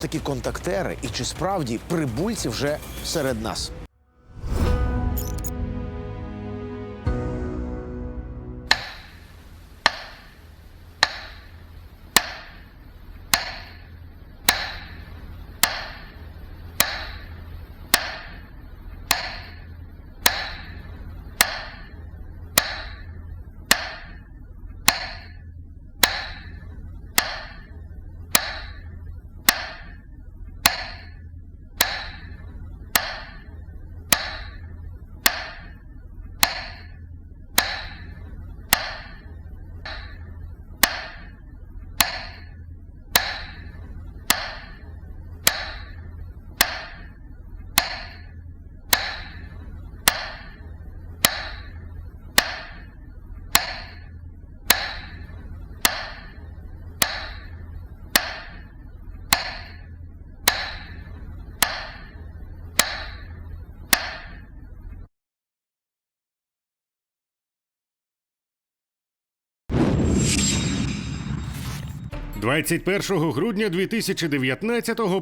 такі контактери і чи справді прибульці вже серед нас? – 21 грудня 2019-го